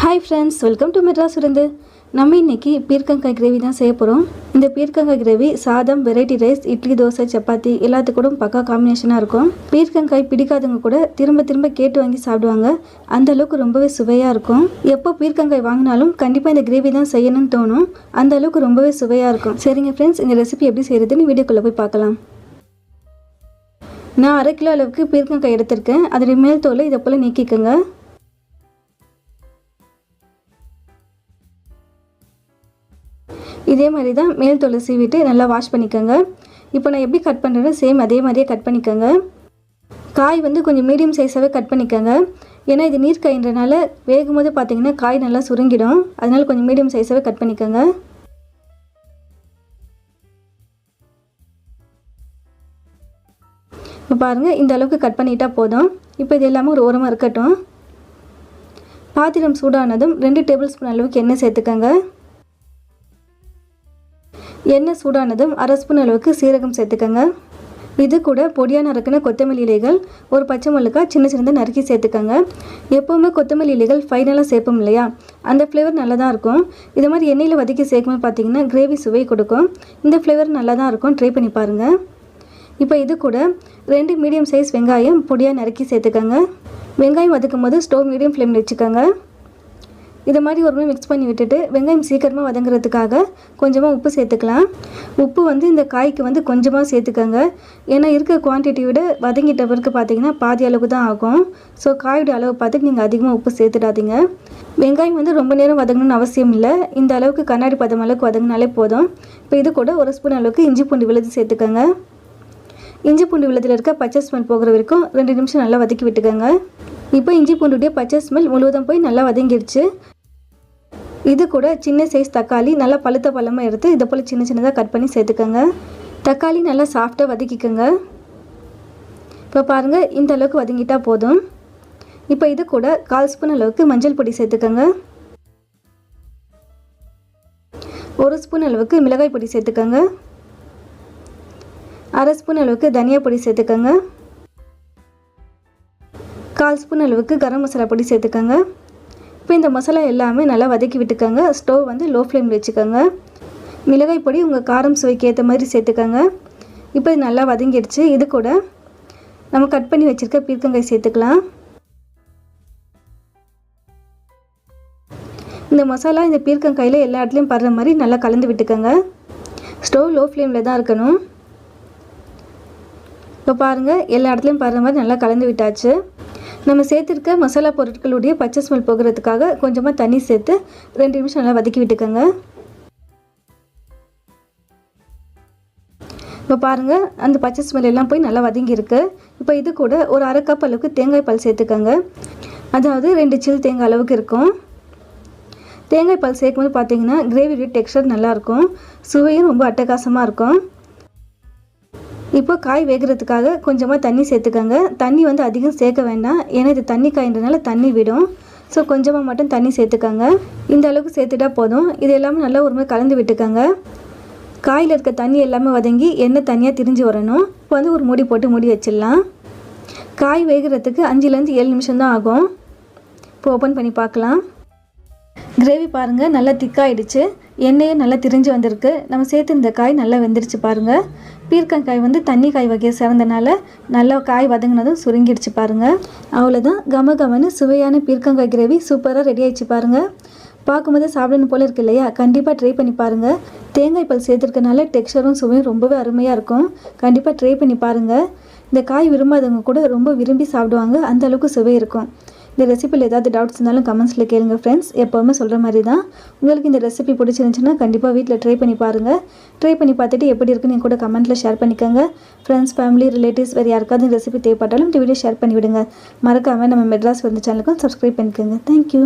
Hi friends welcome to Madras விருந்து நம்ம இன்னைக்கு பீர்க்கங்காய் கிரேவி தான் செய்ய போகிறோம் இந்த பீர்க்கங்காய் கிரேவி சாதம் வெரைட்டி ரைஸ் இட்லி தோசை சப்பாத்தி எல்லாத்துக்கூட பக்கா காம்பினேஷனாக இருக்கும். பீர்க்கங்காய் பிடிக்காதவங்க கூட திரும்ப திரும்ப கேட்டு வாங்கி சாப்பிடுவாங்க. அந்த அளவுக்கு ரொம்பவே சுவையாக இருக்கும். எப்போ பீர்க்கங்காய் வாங்கினாலும் கண்டிப்பாக இந்த கிரேவி தான் செய்யணும்னு தோணும். அந்த அளவுக்கு ரொம்பவே சுவையாக இருக்கும். சரிங்க ஃப்ரெண்ட்ஸ் இந்த ரெசிபி எப்படி செய்கிறதுன்னு வீடியோக்குள்ளே போய் பார்க்கலாம். நான் அரை கிலோ அளவுக்கு பீர்க்கங்காய் எடுத்திருக்கேன். அதோடைய மேல் தோலை இதை போல் நீக்கிக்கோங்க. இதே மாதிரி தான் மேல் துளசி சீவிட்டு நல்லா வாஷ் பண்ணிக்கோங்க. இப்போ நான் எப்படி கட் பண்ணுறேனோ சேம் அதே மாதிரியே கட் பண்ணிக்கோங்க. காய் வந்து கொஞ்சம் மீடியம் சைஸாகவே கட் பண்ணிக்கோங்க. ஏன்னா இது நீர் காயின்றனால வேகும் போது பார்த்தீங்கன்னா காய் நல்லா சுருங்கிடும். அதனால் கொஞ்சம் மீடியம் சைஸாகவே கட் பண்ணிக்கோங்க. இப்போ பாருங்கள் இந்த அளவுக்கு கட் பண்ணிட்டா போதும். இப்போ இது எல்லாமே ஒரு ஓரமாக இருக்கட்டும். பாத்திரம் சூடானதும் ரெண்டு டேபிள் ஸ்பூன் அளவுக்கு எண்ணெய் சேர்த்துக்கோங்க. எண்ணெய் சூடானதும் அரை ஸ்பூன் அளவுக்கு சீரகம் சேர்த்துக்கோங்க. இது கூட பொடியாக நறுக்கின கொத்தமல்லி இலைகள் ஒரு பச்சை மிளகா சின்ன சின்னதாக நறுக்கி சேர்த்துக்கோங்க. எப்போவுமே கொத்தமல்லி இலைகள் ஃபைனலாக சேர்ப்போம் இல்லையா? அந்த ஃப்ளேவர் நல்லா தான் இருக்கும். இது மாதிரி எண்ணெயில் வதக்கி சேர்க்கும்போது பார்த்தீங்கன்னா கிரேவி சுவை கொடுக்கும். இந்த ஃப்ளேவர் நல்லா தான் இருக்கும். ட்ரை பண்ணி பாருங்கள் இப்போ இது கூட ரெண்டு மீடியம் சைஸ் வெங்காயம் பொடியாக நறுக்கி சேர்த்துக்கோங்க. வெங்காயம் வதக்கும் போது ஸ்டோவ் மீடியம் ஃப்ளேமில் வச்சுக்கோங்க. இதை மாதிரி ஒரு முறை மிக்ஸ் பண்ணி விட்டுட்டு வெங்காயம் சீக்கிரமாக வதங்குறதுக்காக கொஞ்சமாக உப்பு சேர்த்துக்கலாம். உப்பு வந்து இந்த காய்க்கு வந்து கொஞ்சமாக சேர்த்துக்கோங்க. ஏன்னா இருக்க குவான்டிட்டி விட வதங்கிட்ட பிறகு பார்த்தீங்கன்னா பாதி அளவு தான் ஆகும். ஸோ காயோட அளவு பார்த்துட்டு நீங்கள் அதிகமாக உப்பு சேர்த்துடாதீங்க. வெங்காயம் வந்து ரொம்ப நேரம் வதங்கணும்னு அவசியம் இல்லை. இந்த அளவுக்கு கண்ணாடி பதம் அளவுக்கு வதங்கினாலே போதும். இப்போ இது கூட ஒரு ஸ்பூன் அளவுக்கு இஞ்சி பூண்டு விழுது சேர்த்துக்கோங்க. இஞ்சி பூண்டு விழுதில் இருக்க பச்சை ஸ்மெல் போகிற வரைக்கும் ரெண்டு நிமிஷம் நல்லா வதக்கி விட்டுக்கோங்க. இப்போ இஞ்சி பூண்டுடைய பச்சை ஸ்மெல் முழுவதும் போய் நல்லா வதங்கிடுச்சு இது கூட சின்ன சைஸ் தக்காளி நல்லா பழுத்த பழமாக எடுத்து இதை போல் சின்ன சின்னதாக கட் பண்ணி சேர்த்துக்கோங்க. தக்காளி நல்லா சாஃப்டாக வதக்கிக்கோங்க. இப்போ பாருங்கள் இந்த அளவுக்கு வதங்கிட்டால் போதும். இப்போ இது கூட கால் ஸ்பூன் அளவுக்கு மஞ்சள் பொடி சேர்த்துக்கோங்க. ஒரு ஸ்பூன் அளவுக்கு மிளகாய் பொடி சேர்த்துக்கோங்க. அரை ஸ்பூன் அளவுக்கு தனியா பொடி சேர்த்துக்கோங்க. கால் ஸ்பூன் அளவுக்கு கரம் மசாலா பொடி சேர்த்துக்கோங்க. இப்போ இந்த மசாலா எல்லாமே நல்லா வதக்கி விட்டுக்கோங்க. ஸ்டவ் வந்து லோ ஃப்ளேமில் வச்சுக்கோங்க. மிளகாய் பொடி உங்கள் காரம் சுவைக்கு ஏற்ற மாதிரி சேர்த்துக்கோங்க. இப்போ இது நல்லா வதங்கிடுச்சு. இது கூட நம்ம கட் பண்ணி வச்சுருக்க பீர்க்கங்காய் சேர்த்துக்கலாம். இந்த மசாலா இந்த பீர்க்கங்காயில் எல்லா இடத்துலையும் படுற மாதிரி நல்லா கலந்து விட்டுக்கோங்க. ஸ்டவ் லோ ஃப்ளேமில் தான் இருக்கணும். இப்போ பாருங்கள் எல்லா இடத்துலையும் படுற மாதிரி நல்லா கலந்து விட்டாச்சு. நம்ம சேர்த்துருக்க மசாலா பொருட்களுடைய பச்சை ஸ்மெல் போகிறதுக்காக கொஞ்சமாக தண்ணி சேர்த்து ரெண்டு நிமிஷம் நல்லா வதக்கி விட்டுக்கோங்க. இப்போ பாருங்கள் அந்த பச்சை ஸ்மெல் எல்லாம் போய் நல்லா வதங்கியிருக்கு இப்போ இது கூட ஒரு அரை கப் அளவுக்கு தேங்காய் பால் சேர்த்துக்கோங்க. அதாவது ரெண்டு சில் தேங்காய் அளவுக்கு இருக்கும். தேங்காய் பால் சேர்க்கும்போது பார்த்தீங்கன்னா கிரேவியோட டெக்ஸ்டர் நல்லாயிருக்கும் சுவையும் ரொம்ப அட்டகாசமாக இருக்கும். இப்போ காய் வேகிறதுக்காக கொஞ்சமாக தண்ணி சேர்த்துக்கோங்க. தண்ணி வந்து அதிகம் சேர்க்க வேண்டாம். ஏன்னா இது தண்ணி காய்ன்றனால தண்ணி விடும். ஸோ கொஞ்சமாக மட்டும் தண்ணி சேர்த்துக்கோங்க. இந்த அளவுக்கு சேர்த்துட்டா போதும். இது எல்லாமே நல்லா ஒரு மாதிரி கலந்து விட்டுக்கோங்க. காயில் இருக்க தண்ணி எல்லாமே வதங்கி எண்ணெய் தனியாக திரிஞ்சு வரணும். இப்போ வந்து ஒரு மூடி போட்டு மூடி வச்சிடலாம். காய் வேகிறதுக்கு அஞ்சுலேருந்து ஏழு நிமிஷம் தான் ஆகும். இப்போ ஓப்பன் பண்ணி பார்க்கலாம். கிரேவி பாருங்கள் நல்லா திக்காயிடுச்சு எண்ணெயும் நல்லா திரிஞ்சு வந்திருக்கு. நம்ம சேர்த்து இந்த காய் நல்லா வெந்துருச்சு பாருங்கள் பீர்க்கங்காய் வந்து தண்ணி காய் வகையை சேர்ந்தனால நல்லா காய் வதங்கினதும் சுருங்கிடுச்சு பாருங்கள் அவ்வளோதான் கம கமன்னு சுவையான பீர்க்கங்காய் கிரேவி சூப்பராக ரெடி ஆயிடுச்சு பாருங்கள் பார்க்கும்போது சாப்பிடணும் போல் இருக்கு இல்லையா? கண்டிப்பாக ட்ரை பண்ணி பாருங்கள் தேங்காய் பால் சேர்த்துருக்கனால டெக்ஸ்டரும் சுவையும் ரொம்பவே அருமையாக இருக்கும். கண்டிப்பாக ட்ரை பண்ணி பாருங்கள் இந்த காய் விரும்பாதவங்க கூட ரொம்ப விரும்பி சாப்பிடுவாங்க. அந்தளவுக்கு சுவை இருக்கும். இந்த ரெசிபியில் ஏதாவது டவுட்ஸ் இருந்தாலும் கமெண்ட்ஸில் கேளுங்க ஃப்ரெண்ட்ஸ் எப்போவுமே சொல்கிற மாதிரி தான் உங்களுக்கு இந்த ரெசிபி பிடிச்சிருந்துச்சுன்னா கண்டிப்பாக வீட்டில் ட்ரை பண்ணி பாருங்கள் ட்ரை பண்ணி பார்த்துட்டு எப்படி இருக்குன்னு என் கூட கமெண்ட்டில் ஷேர் பண்ணிக்கோங்க. ஃப்ரெண்ட்ஸ் ஃபேமிலி ரிலேட்டிவ்ஸ் வேறு யாருக்காவது ரெசிபி தேவைப்பட்டாலும் இந்த வீடியோ ஷேர் பண்ணிவிடுங்க. மறக்காமல் நம்ம மெட்ராஸ் வந்து சேனலுக்கும் சப்ஸ்கிரைப் பண்ணிக்கோங்க. தேங்க்யூ